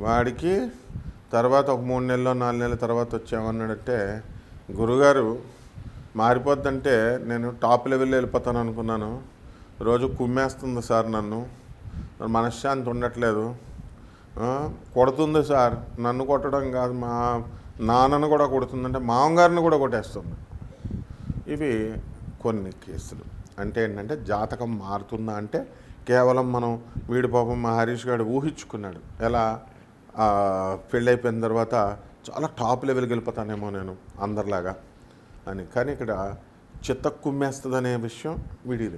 వాడికి తర్వాత ఒక మూడు నెలలు నాలుగు నెలల తర్వాత వచ్చామన్నాడంటే గురుగారు మారిపోద్దంటే నేను టాప్ లెవెల్లో వెళ్ళిపోతాను అనుకున్నాను. రోజు కుమ్మేస్తుంది సార్ నన్ను. మనశ్శాంతి ఉండట్లేదు. కొడుతుంది సార్. నన్ను కొట్టడం కాదు మా నాన్నను కూడా కొడుతుందంటే మామగారిని కూడా కొట్టేస్తుంది. ఇవి కొన్ని కేసులు. అంటే ఏంటంటే జాతకం మారుతుందా అంటే కేవలం మనం వీడి పాపం మా హరీష్ గారు ఊహించుకున్నాడు. ఎలా? ఆ, అయిపోయిన తర్వాత చాలా టాప్ లెవెల్కి వెళ్ళిపోతానేమో నేను అందరిలాగా అని. కానీ ఇక్కడ చిత్త కుమ్మేస్తుంది అనే విషయం వీడియో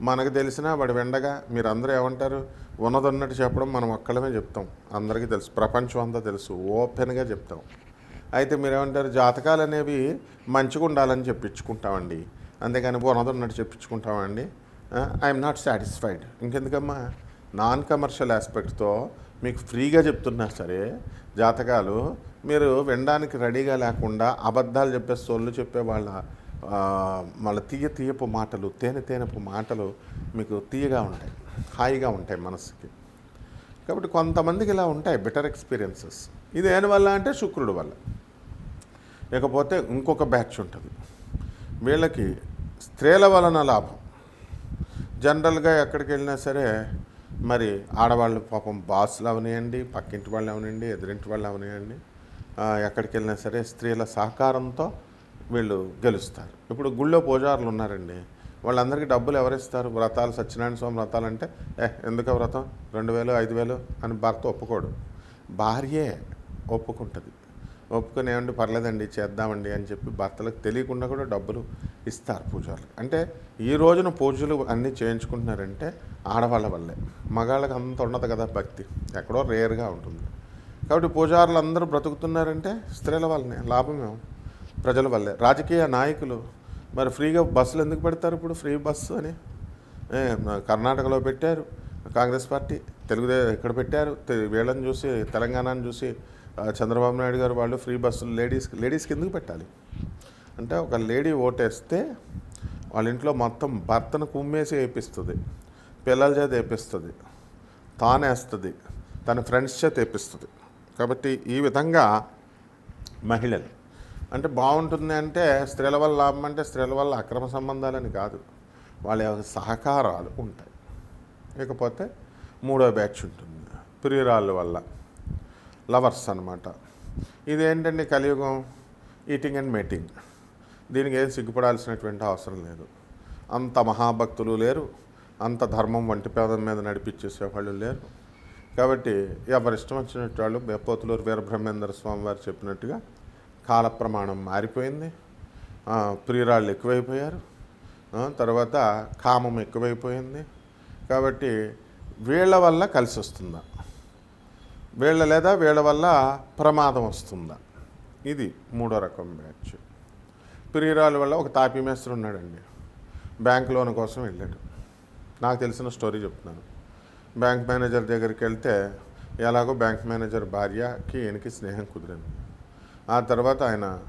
మనకు తెలిసినా వాడు వెండగా మీరు అందరూ ఏమంటారు? ఉన్నదన్నట్టు చెప్పడం మనం ఒక్కడమే చెప్తాం. అందరికీ తెలుసు. ప్రపంచం అంతా తెలుసు. ఓపెన్గా చెప్తాం. అయితే మీరేమంటారు? జాతకాలు అనేవి మంచిగా ఉండాలని చెప్పించుకుంటామండి. అంతేగాని ఉన్నదన్నట్టు చెప్పించుకుంటామండి. ఐఎమ్ నాట్ సాటిస్ఫైడ్ ఇంకెందుకమ్మా? నాన్ కమర్షియల్ ఆస్పెక్ట్తో మీకు ఫ్రీగా చెప్తున్నా సరే జాతకాలు మీరు వినడానికి రెడీగా లేకుండా అబద్ధాలు చెప్పే సోళ్ళు చెప్పే వాళ్ళ వాళ్ళ తీయ తీయపు మాటలు తేనె తేనెపు మాటలు మీకు తీయగా ఉంటాయి హాయిగా ఉంటాయి మనసుకి కాబట్టి కొంతమందికి ఇలా ఉంటాయి బెటర్ ఎక్స్పీరియన్సెస్ ఇది దేని వల్ల అంటే శుక్రుడు వల్ల. లేకపోతే ఇంకొక బ్యాచ్ ఉంటుంది. వీళ్ళకి స్త్రీల వలన లాభం. జనరల్గా ఎక్కడికి వెళ్ళినా సరే మరి ఆడవాళ్ళు పాపం బాసులు అవనియండి పక్కింటి వాళ్ళు అవనియండి ఎదురింటి వాళ్ళు అవనియండి ఎక్కడికి వెళ్ళినా సరే స్త్రీల సహకారంతో వీళ్ళు గెలుస్తారు. ఇప్పుడు గుళ్ళో పూజారులు ఉన్నారండి. వాళ్ళందరికీ డబ్బులు ఎవరిస్తారు? వ్రతాలు సత్యనారాయణ స్వామి వ్రతాలు అంటే ఏ ఎందుకు వ్రతం? రెండు వేలు ఐదు వేలు అని భర్త ఒప్పుకోడు. భార్యే ఒప్పుకుంటుంది. ఒప్పుకొని ఏమండి పర్లేదండి చేద్దామండి అని చెప్పి భర్తలకు తెలియకుండా కూడా డబ్బులు ఇస్తారు పూజారులు. అంటే ఈ రోజున పూజలు అన్నీ చేయించుకుంటున్నారంటే ఆడవాళ్ళ వల్లే. మగాళ్ళకి అంత ఉండదు కదా భక్తి. ఎక్కడో రేర్గా ఉంటుంది. కాబట్టి పూజారులు అందరూ బ్రతుకుతున్నారంటే స్త్రీల వల్లనే లాభమేమో ప్రజల వల్లే. రాజకీయ నాయకులు మరి ఫ్రీగా బస్సులు ఎందుకు పెడతారు ఇప్పుడు? ఫ్రీ బస్సు అని? కర్ణాటకలో పెట్టారు. కాంగ్రెస్ పార్టీ తెలుగుదేశం ఇక్కడ పెట్టారు? వీళ్ళని చూసి తెలంగాణను చూసి చంద్రబాబు నాయుడు గారు వాళ్ళు ఫ్రీ బస్సులు లేడీస్ లేడీస్కి ఎందుకు పెట్టాలి. అంటే ఒక లేడీ ఓటేస్తే వాళ్ళ ఇంట్లో మొత్తం భర్తను కుమ్మేసి వేపిస్తుంది పిల్లల చేత వేపిస్తుంది తానేస్తుంది తన ఫ్రెండ్స్ చేత వేపిస్తుంది. కాబట్టి ఈ విధంగా మహిళలు. అంటే బాగుంటుంది అంటే స్త్రీల వల్ల లాభం అంటే స్త్రీల వల్ల అక్రమ సంబంధాలని కాదు. వాళ్ళ సహకారాలు ఉంటాయి. ఇకపోతే మూడో బ్యాచ్ ఉంటుంది. ప్రియురాళ్ళ వల్ల లవర్స్ అనమాట ఇదేంటండి కలియుగం? ఈటింగ్ అండ్ మేటింగ్ దీనికి ఏం సిగ్గుపడాల్సినటువంటి అవసరం లేదు. అంత మహాభక్తులు లేరు. అంత ధర్మం వంటి పేదం మీద నడిపించేసే వాళ్ళు లేరు. కాబట్టి ఎవరి ఇష్టం వచ్చినట్టు వాళ్ళు బెప్పోతులూరు వీరబ్రహ్మేంద్ర స్వామి వారు చెప్పినట్టుగా కాల ప్రమాణం మారిపోయింది. ప్రియురాళ్ళు ఎక్కువైపోయారు. తర్వాత కామం ఎక్కువైపోయింది. కాబట్టి వీళ్ళ వల్ల కలిసి వస్తుందా వీళ్ళ లేదా వీళ్ళ వల్ల ప్రమాదం వస్తుందా? ఇది మూడో రకం బ్యాచ్. ప్రియురాలు వల్ల ఒక తాపీ మేస్త్రి ఉన్నాడండి. బ్యాంక్ లోన్ కోసం వెళ్ళాడు. నాకు తెలిసిన స్టోరీ చెప్తున్నాను. బ్యాంక్ మేనేజర్ దగ్గరికి వెళ్తే ఎలాగో బ్యాంక్ మేనేజర్ భార్యకి ఈయనకి స్నేహం కుదిరింది. ఆ తర్వాత ఆయన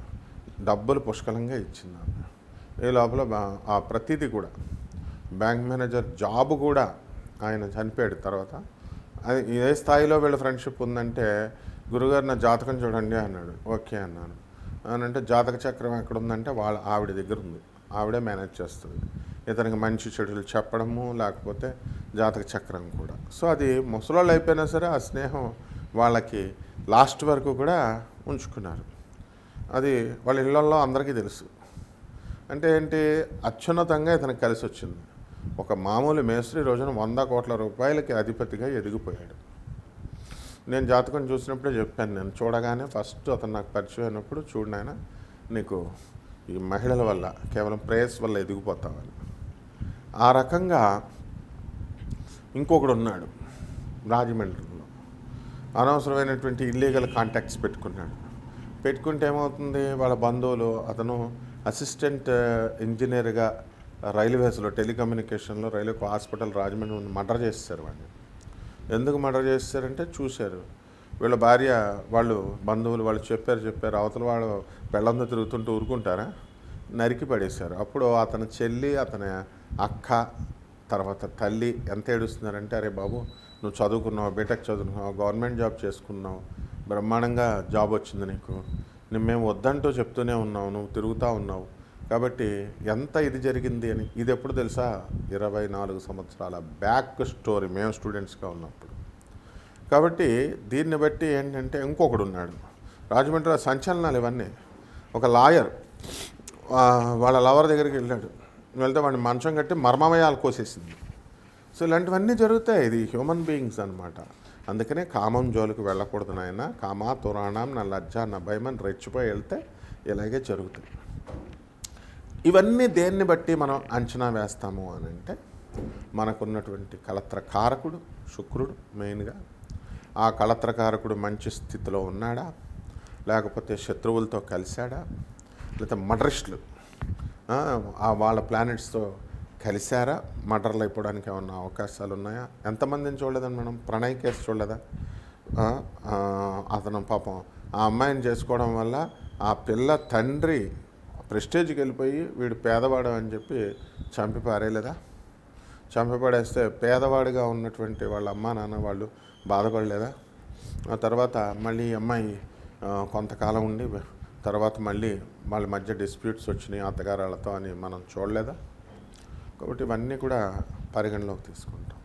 డబ్బులు పుష్కలంగా ఇచ్చింది ఈ లోపల ఆ ప్రతిదీ కూడా బ్యాంక్ మేనేజర్ జాబ్ కూడా ఆయన చనిపోయాడు తర్వాత అది ఏ స్థాయిలో వీళ్ళ ఫ్రెండ్షిప్ ఉందంటే గురుగారు నా జాతకం చూడండి అన్నాడు. ఓకే అన్నాను. అంటే జాతక చక్రం ఎక్కడ ఉందంటే వాళ్ళ ఆవిడ దగ్గర ఉంది. ఆవిడే మేనేజ్ చేస్తుంది. ఇతనికి మంచి చెడులు చెప్పడము లేకపోతే జాతక చక్రం కూడా. సో అది ముసలోళ్ళు అయిపోయినా సరే ఆ స్నేహం వాళ్ళకి లాస్ట్ వరకు కూడా ఉంచుకున్నారు. అది వాళ్ళ ఇళ్ళల్లో అందరికీ తెలుసు. అంటే ఏంటి? అత్యున్నతంగా ఇతనికి కలిసి వచ్చింది ఒక మామూలు మేస్త్రి రోజున వంద కోట్ల రూపాయలకి అధిపతిగా ఎదిగిపోయాడు. నేను జాతకం చూసినప్పుడే చెప్పాను నేను చూడగానే ఫస్ట్ అతను నాకు పరిచయం అయినప్పుడు చూడు నాయన నీకు ఈ మహిళల వల్ల కేవలం ప్రేయస్ వల్ల ఎదిగిపోతావని. ఆ రకంగా ఇంకొకడు ఉన్నాడు రాజమండ్రిలో. అనవసరమైనటువంటి ఇల్లీగల్ కాంటాక్ట్స్ పెట్టుకున్నాడు. పెట్టుకుంటే ఏమవుతుంది? వాళ్ళ బంధువులు అతను అసిస్టెంట్ ఇంజనీర్గా uh, రైల్వేస్లో టెలికమ్యూనికేషన్లో రైల్వే హాస్పిటల్ రాజమండ్రి మర్డర్ చేస్తారు వాడిని. ఎందుకు మర్డర్ చేస్తారంటే చూశారు. వీళ్ళ భార్య వాళ్ళు బంధువులు వాళ్ళు చెప్పారు చెప్పారు. అవతల వాళ్ళు పెళ్ళంతో తిరుగుతుంటూ ఊరుకుంటారా? నరికి పడేశారు. అప్పుడు అతని చెల్లి అతని అక్క తర్వాత తల్లి ఎంత ఏడుస్తున్నారంటే అరే బాబు నువ్వు చదువుకున్నావు బీటెక్ చదువుకున్నావు గవర్నమెంట్ జాబ్ చేసుకున్నావు బ్రహ్మాండంగా జాబ్ వచ్చింది నీకు. నేను మేము వద్దంటూ చెప్తూనే ఉన్నావు నువ్వు తిరుగుతూ ఉన్నావు. కాబట్టి ఎంత ఇది జరిగింది అని ఇది ఎప్పుడు తెలుసా? ఇరవై నాలుగు సంవత్సరాల బ్యాక్ స్టోరీ మేము స్టూడెంట్స్గా ఉన్నప్పుడు. కాబట్టి దీన్ని బట్టి ఏంటంటే ఇంకొకడు ఉన్నాడు. రాజమండ్రిలో సంచలనాలు ఇవన్నీ. ఒక లాయర్ వాళ్ళ లవర్ దగ్గరికి వెళ్ళాడు. వెళ్తే వాడిని మంచం కట్టి మర్మమయాలు కోసేసింది. సో ఇలాంటివన్నీ జరుగుతాయి. ఇది హ్యూమన్ బీయింగ్స్ అనమాట అందుకనే కామం జోలికి వెళ్ళకూడదు నాయన. కామా తురాణం నా లజ్జ నా భయమని రెచ్చిపోయి వెళ్తే ఇలాగే జరుగుతుంది ఇవన్నీ దేన్ని బట్టి మనం అంచనా వేస్తాము అని అంటే మనకున్నటువంటి కలత్ర కారకుడు శుక్రుడు మెయిన్గా. ఆ కలత్ర కారకుడు మంచి స్థితిలో ఉన్నాడా? లేకపోతే శత్రువులతో కలిశాడా? లేకపోతే మడరిస్టులు ఆ, వాళ్ళ ప్లానెట్స్తో కలిశారా? మర్డర్లు అయిపోవడానికి ఏమన్నా అవకాశాలు ఉన్నాయా? ఎంతమందిని చూడలేదని మనం? ప్రణయ్ కేసు చూడలేదా? అతను పాపం ఆ అమ్మాయిని చేసుకోవడం వల్ల ఆ పిల్ల తండ్రి ప్రెస్టేజ్కి వెళ్ళిపోయి వీడు పేదవాడు అని చెప్పి చంపి పారేయలేదా? చంపి పడేస్తే పేదవాడిగా ఉన్నటువంటి వాళ్ళ అమ్మా నాన్న వాళ్ళు బాధపడలేదా? ఆ తర్వాత మళ్ళీ ఈ అమ్మాయి కొంతకాలం ఉండి తర్వాత మళ్ళీ వాళ్ళ మధ్య డిస్ప్యూట్స్ వచ్చినాయి అత్తగారాలతో అని మనం చూడలేదా? కాబట్టి ఇవన్నీ కూడా పరిగణలోకి తీసుకుంటాం.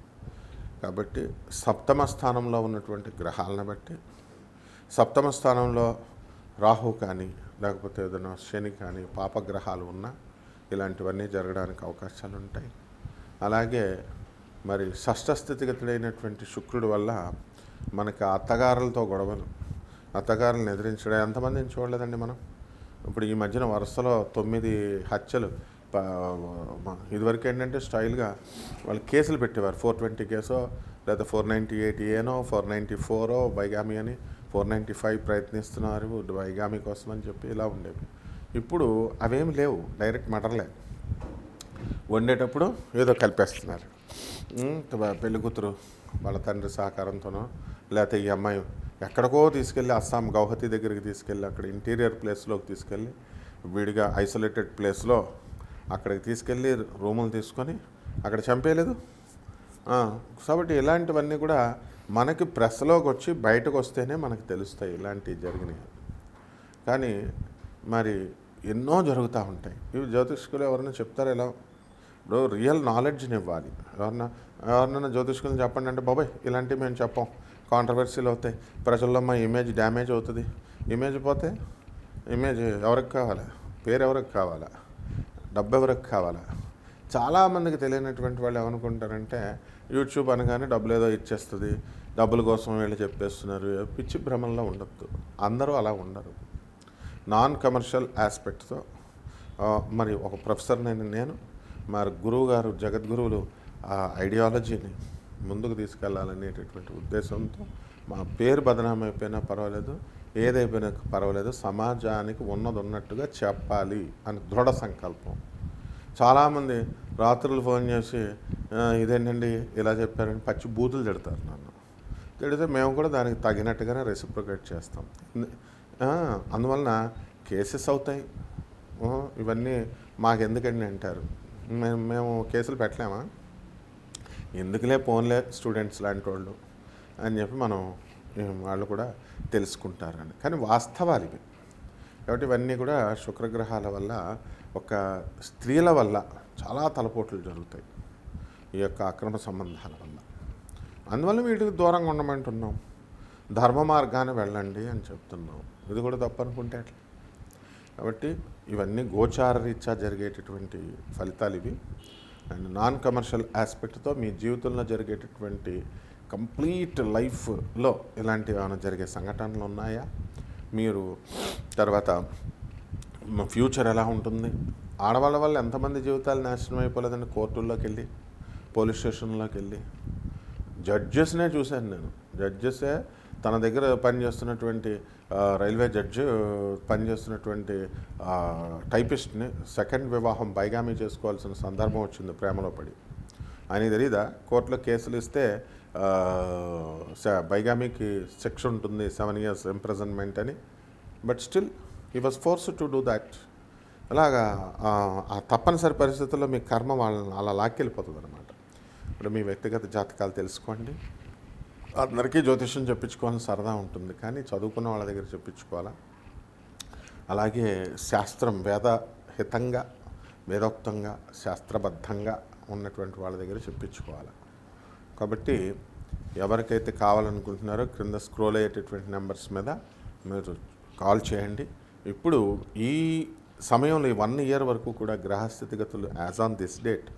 కాబట్టి సప్తమ స్థానంలో ఉన్నటువంటి గ్రహాలను బట్టి సప్తమ స్థానంలో రాహు కానీ లేకపోతే ఏదైనా శని కానీ పాపగ్రహాలు ఉన్నా ఇలాంటివన్నీ జరగడానికి అవకాశాలు ఉంటాయి అలాగే మరి షష్ఠ శుక్రుడు శుక్రుడి వల్ల మనకి అత్తగారులతో గొడవలు అత్తగారులను ఎదిరించడం ఎంతమందిని చూడలేదండి మనం? ఇప్పుడు ఈ మధ్యన వరుసలో తొమ్మిది హత్యలు ఇదివరకు ఏంటంటే స్టైల్గా వాళ్ళు కేసులు పెట్టేవారు. ఫోర్ ట్వంటీ కేసో లేదా ఫోర్ నైంటీ ఎయిట్ ఏనో ఫోర్ నైంటీ ఫోరో బైగామి అని ఫోర్ నైంటీ ఫైవ్ ప్రయత్నిస్తున్నారు బైగామి కోసం అని చెప్పి ఇలా ఉండేవి. ఇప్పుడు అవేమి లేవు డైరెక్ట్ మటర్లే. వండేటప్పుడు ఏదో కలిపేస్తున్నారు. పెళ్ళి కూతురు వాళ్ళ తండ్రి సహకారంతోనో లేకపోతే ఈ అమ్మాయి ఎక్కడికో తీసుకెళ్ళి అస్సాం గౌహతి దగ్గరికి తీసుకెళ్ళి అక్కడ ఇంటీరియర్ ప్లేస్లోకి తీసుకెళ్ళి విడిగా ఐసోలేటెడ్ ప్లేస్లో అక్కడికి తీసుకెళ్ళి రూములు తీసుకొని అక్కడ చంపేయలేదు. కాబట్టి ఇలాంటివన్నీ కూడా మనకి ప్రెస్లోకి వచ్చి బయటకు వస్తేనే మనకు తెలుస్తాయి ఇలాంటివి జరిగినాయి. కానీ మరి ఎన్నో జరుగుతూ ఉంటాయి. ఇవి జ్యోతిష్కులు ఎవరైనా చెప్తారు ఎలా ఇప్పుడు రియల్ నాలెడ్జ్ని ఇవ్వాలి. ఎవరన్నా ఎవరినైనా జ్యోతిష్కులను చెప్పండి అంటే బాబాయ్ ఇలాంటివి మేము చెప్పాం. కాంట్రవర్సీలు అవుతాయి. ప్రజల్లో మా ఇమేజ్ డ్యామేజ్ అవుతుంది. ఇమేజ్ పోతే ఇమేజ్ ఎవరికి కావాలి? పేరు ఎవరికి కావాలా? డబ్బు ఎవరికి కావాలా చాలామందికి తెలియనటువంటి వాళ్ళు ఏమనుకుంటారంటే యూట్యూబ్ అనగానే డబ్బులు ఏదో ఇచ్చేస్తుంది డబ్బుల కోసం వీళ్ళు చెప్పేస్తున్నారు. పిచ్చి భ్రమంలో ఉండొద్దు. అందరూ అలా ఉండరు. నాన్ కమర్షియల్ ఆస్పెక్ట్తో మరి ఒక ప్రొఫెసర్ నేను నేను మరి గురువు గారు జగద్గురువులు ఆ ఐడియాలజీని ముందుకు తీసుకెళ్ళాలనేటటువంటి ఉద్దేశంతో మా పేరు బదనాం అయిపోయినా పర్వాలేదు ఏదైపోయినా పర్వాలేదు సమాజానికి ఉన్నది ఉన్నట్టుగా చెప్పాలి అని దృఢ సంకల్పం. చాలామంది రాత్రులు ఫోన్ చేసి ఇదేంటండి ఇలా చెప్పారని పచ్చి బూతులు తిడతారు నన్ను. తిడితే మేము కూడా దానికి తగినట్టుగానే రెసిప్రికేట్ చేస్తాం. అందువలన కేసెస్ అవుతాయి. ఇవన్నీ మాకెందుకండి అంటారు. మేము మేము కేసులు పెట్టలేమా? ఎందుకులే పోన్లే స్టూడెంట్స్ లాంటి వాళ్ళు అని చెప్పి మనం వాళ్ళు కూడా తెలుసుకుంటారని. కానీ వాస్తవాలు ఇవి. కాబట్టి ఇవన్నీ కూడా శుక్రగ్రహాల వల్ల ఒక స్త్రీల వల్ల చాలా తలపోట్లు జరుగుతాయి ఈ యొక్క అక్రమ సంబంధాల వల్ల. అందువల్ల వీటికి దూరంగా ఉండమంటున్నాం. ధర్మ మార్గాన్ని వెళ్ళండి అని చెప్తున్నాం. ఇది కూడా తప్పనుకుంటే అట్లా కాబట్టి ఇవన్నీ గోచార రీత్యా జరిగేటటువంటి ఫలితాలు ఇవి. అండ్ నాన్ కమర్షియల్ ఆస్పెక్ట్తో మీ జీవితంలో జరిగేటటువంటి కంప్లీట్ లైఫ్లో ఇలాంటివి ఏమైనా జరిగే సంఘటనలు ఉన్నాయా? మీరు తర్వాత ఫ్యూచర్ ఎలా ఉంటుంది? ఆడవాళ్ళ వల్ల ఎంతమంది జీవితాలు నాశనం అయిపోలేదండి? కోర్టుల్లోకి వెళ్ళి పోలీస్ స్టేషన్లోకి వెళ్ళి. జడ్జెస్నే చూశాను నేను. జడ్జెసే తన దగ్గర పనిచేస్తున్నటువంటి రైల్వే జడ్జి పనిచేస్తున్నటువంటి టైపిస్ట్ని సెకండ్ వివాహం బైగామీ చేసుకోవాల్సిన సందర్భం వచ్చింది ప్రేమలో పడి. ఆయన తెలీదా? కోర్టులో కేసులు ఇస్తే బైగామీకి శిక్ష ఉంటుంది సెవెన్ ఇయర్స్ ఇంప్రెజన్మెంట్ అని. But still he was force to do that అలాగా ఆ, ఆ తప్పనిసరి పరిస్థితుల్లో మీ కర్మ వాళ్ళని అలా లాక్కెళ్ళిపోతుంది అనమాట ఇప్పుడు మీ వ్యక్తిగత జాతకాలు తెలుసుకోండి. అందరికీ జ్యోతిష్యం చెప్పించుకోవాలని సరదా ఉంటుంది కానీ చదువుకున్న వాళ్ళ దగ్గర చెప్పించుకోవాలా? అలాగే శాస్త్రం వేదహితంగా వేదోక్తంగా శాస్త్రబద్ధంగా ఉన్నటువంటి వాళ్ళ దగ్గర చెప్పించుకోవాలి? కాబట్టి ఎవరికైతే కావాలనుకుంటున్నారో క్రింద స్క్రోల్ అయ్యేటటువంటి నెంబర్స్ మీద మీరు కాల్ చేయండి. ఇప్పుడు ఈ సమయంలో ఈ వన్ ఇయర్ వరకు కూడా గ్రహ స్థితిగతులు యాజ్ ఆన్ దిస్ డేట్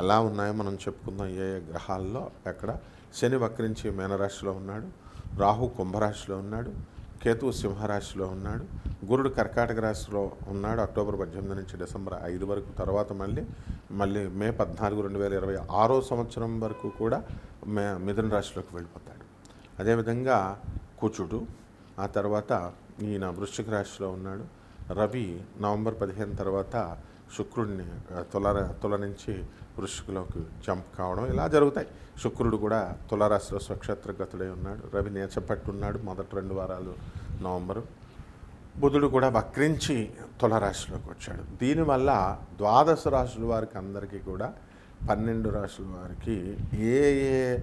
ఎలా ఉన్నాయో మనం చెప్పుకుందాం. ఏ ఏ గ్రహాల్లో ఎక్కడ శని వక్రించి మీనరాశిలో ఉన్నాడు రాహు కుంభరాశిలో ఉన్నాడు కేతువు సింహరాశిలో ఉన్నాడు గురుడు కర్కాటక రాశిలో ఉన్నాడు అక్టోబర్ పద్దెనిమిది నుంచి డిసెంబర్ ఐదు వరకు తర్వాత మళ్ళీ మళ్ళీ మే పద్నాలుగు రెండు వేల ఇరవై ఆరో సంవత్సరం వరకు కూడా మే మిథున రాశిలోకి వెళ్ళిపోతాడు. అదేవిధంగా కుచుడు ఆ తర్వాత ఈయన వృశ్చిక రాశిలో ఉన్నాడు. రవి నవంబర్ పదిహేను తర్వాత శుక్రుడిని తుల తుల నుంచి వృశ్చికలోకి జంప్ కావడం ఇలా జరుగుతాయి. శుక్రుడు కూడా తులారాశిలో స్వక్షేత్రగతుడై ఉన్నాడు. రవి నేచపట్టున్నాడు మొదటి రెండు వారాలు నవంబరు. బుధుడు కూడా వక్రించి తులరాశిలోకి వచ్చాడు. దీనివల్ల ద్వాదశ రాశుల వారికి అందరికీ కూడా పన్నెండు రాశుల వారికి ఏ ఏ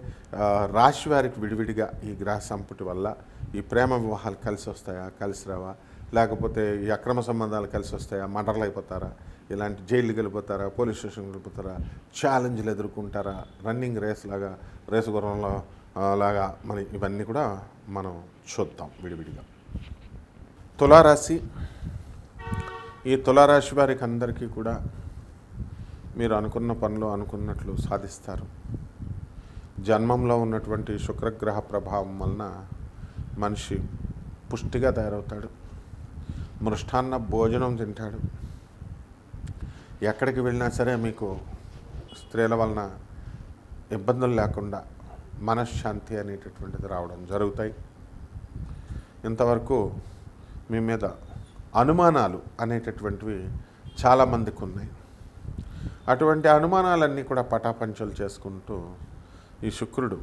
రాశి వారికి విడివిడిగా ఈ గ్రహ సంపుటి వల్ల ఈ ప్రేమ వివాహాలు కలిసి వస్తాయా కలిసి రావా? లేకపోతే ఈ అక్రమ సంబంధాలు కలిసి వస్తాయా? మర్డర్లు అయిపోతారా ఇలాంటి జైలు వెళ్ళిపోతారా? పోలీస్ స్టేషన్కి వెళ్ళిపోతారా? ఛాలెంజ్లు ఎదుర్కొంటారా? రన్నింగ్ రేస్ లాగా రేసు గుర్రంలో లాగా మరి ఇవన్నీ కూడా మనం చూద్దాం విడివిడిగా. తులారాశి. ఈ తులారాశి వారికి అందరికీ కూడా మీరు అనుకున్న పనులు అనుకున్నట్లు సాధిస్తారు. జన్మంలో ఉన్నటువంటి శుక్రగ్రహ ప్రభావం వలన మనిషి పుష్టిగా తయారవుతాడు. మృష్టాన్న భోజనం తింటాడు. ఎక్కడికి వెళ్ళినా సరే మీకు స్త్రీల వలన ఇబ్బందులు లేకుండా మనశ్శాంతి అనేటటువంటిది రావడం జరుగుతాయి. ఇంతవరకు మీ మీద అనుమానాలు అనేటటువంటివి చాలామందికి ఉన్నాయి. అటువంటి అనుమానాలన్నీ కూడా పటాపంచలు చేసుకుంటూ ఈ శుక్రుడు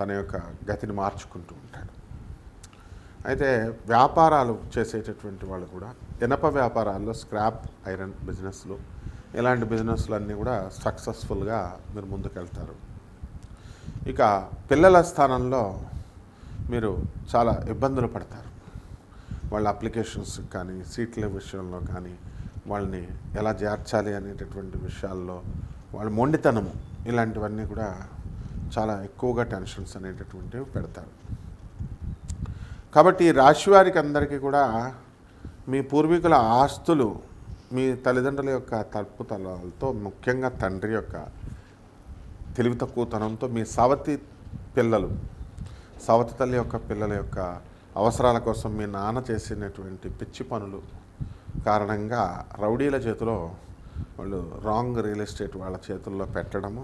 తన యొక్క గతిని మార్చుకుంటూ ఉంటాడు. అయితే వ్యాపారాలు చేసేటటువంటి వాళ్ళు కూడా ఇనప వ్యాపారాల్లో స్క్రాప్ ఐరన్ బిజినెస్లు ఇలాంటి బిజినెస్లు అన్నీ కూడా సక్సెస్ఫుల్గా మీరు ముందుకెళ్తారు. ఇక పిల్లల స్థానంలో మీరు చాలా ఇబ్బందులు పడతారు. వాళ్ళ అప్లికేషన్స్ కానీ సీట్ల విషయంలో కానీ వాళ్ళని ఎలా చేర్చాలి అనేటటువంటి విషయాల్లో వాళ్ళ మొండితనము ఇలాంటివన్నీ కూడా చాలా ఎక్కువగా టెన్షన్స్ అనేటటువంటివి పెడతారు. కాబట్టి ఈ రాశి వారికి అందరికీ కూడా మీ పూర్వీకుల ఆస్తులు మీ తల్లిదండ్రుల యొక్క తలుపుతలతో ముఖ్యంగా తండ్రి యొక్క తెలివి తక్కువతనంతో మీ సవతి పిల్లలు సవతి తల్లి యొక్క పిల్లల యొక్క అవసరాల కోసం మీ నాన్న చేసినటువంటి పిచ్చి పనులు కారణంగా రౌడీల చేతిలో వాళ్ళు రాంగ్ రియల్ ఎస్టేట్ వాళ్ళ చేతుల్లో పెట్టడము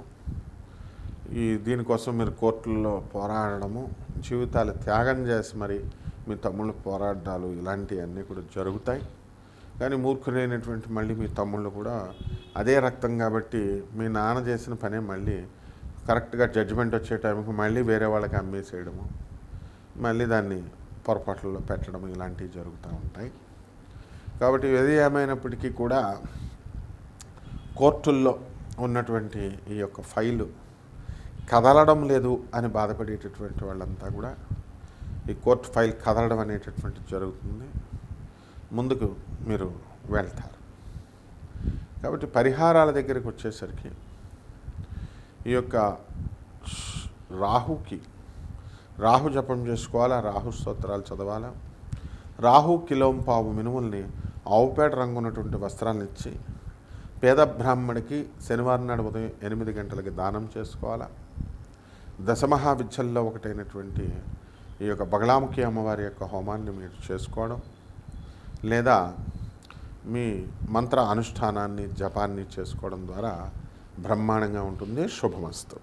ఈ దీనికోసం మీరు కోర్టుల్లో పోరాడము జీవితాలు త్యాగం చేసి మరి మీ తమ్ముళ్ళు పోరాడాలు ఇలాంటివన్నీ కూడా జరుగుతాయి. కానీ మూర్ఖులైనటువంటి మళ్ళీ మీ తమ్ముళ్ళు కూడా అదే రక్తం కాబట్టి మీ నాన్న చేసిన పనే మళ్ళీ కరెక్ట్గా జడ్జిమెంట్ వచ్చే టైంకి మళ్ళీ వేరే వాళ్ళకి అమ్మేసేయడము మళ్ళీ దాన్ని పొరపాట్లలో పెట్టడం ఇలాంటివి జరుగుతూ ఉంటాయి. కాబట్టి ఏది ఏమైనప్పటికీ కూడా కోర్టుల్లో ఉన్నటువంటి ఈ యొక్క ఫైలు కదలడం లేదు అని బాధపడేటటువంటి వాళ్ళంతా కూడా ఈ కోర్టు ఫైల్ కదలడం అనేటటువంటి జరుగుతుంది. ముందుకు మీరు వెళ్తారు. కాబట్టి పరిహారాల దగ్గరికి వచ్చేసరికి ఈ యొక్క రాహుకి రాహు జపం చేసుకోవాలా? రాహు స్తోత్రాలు చదవాలా? రాహు కిలోం పావు మినుముల్ని ఆవుపేట రంగు ఉన్నటువంటి వస్త్రాలను ఇచ్చి పేద బ్రాహ్మడికి శనివారం నాడు ఉదయం ఎనిమిది గంటలకి దానం చేసుకోవాలా? దశమహా విద్యల్లో ఒకటైనటువంటి ఈ యొక్క బగలాముఖి అమ్మవారి యొక్క హోమాన్ని మీరు చేసుకోవడం లేదా మీ మంత్ర అనుష్ఠానాన్ని జపాన్ని చేసుకోవడం ద్వారా బ్రహ్మాండంగా ఉంటుంది. శుభమస్తు.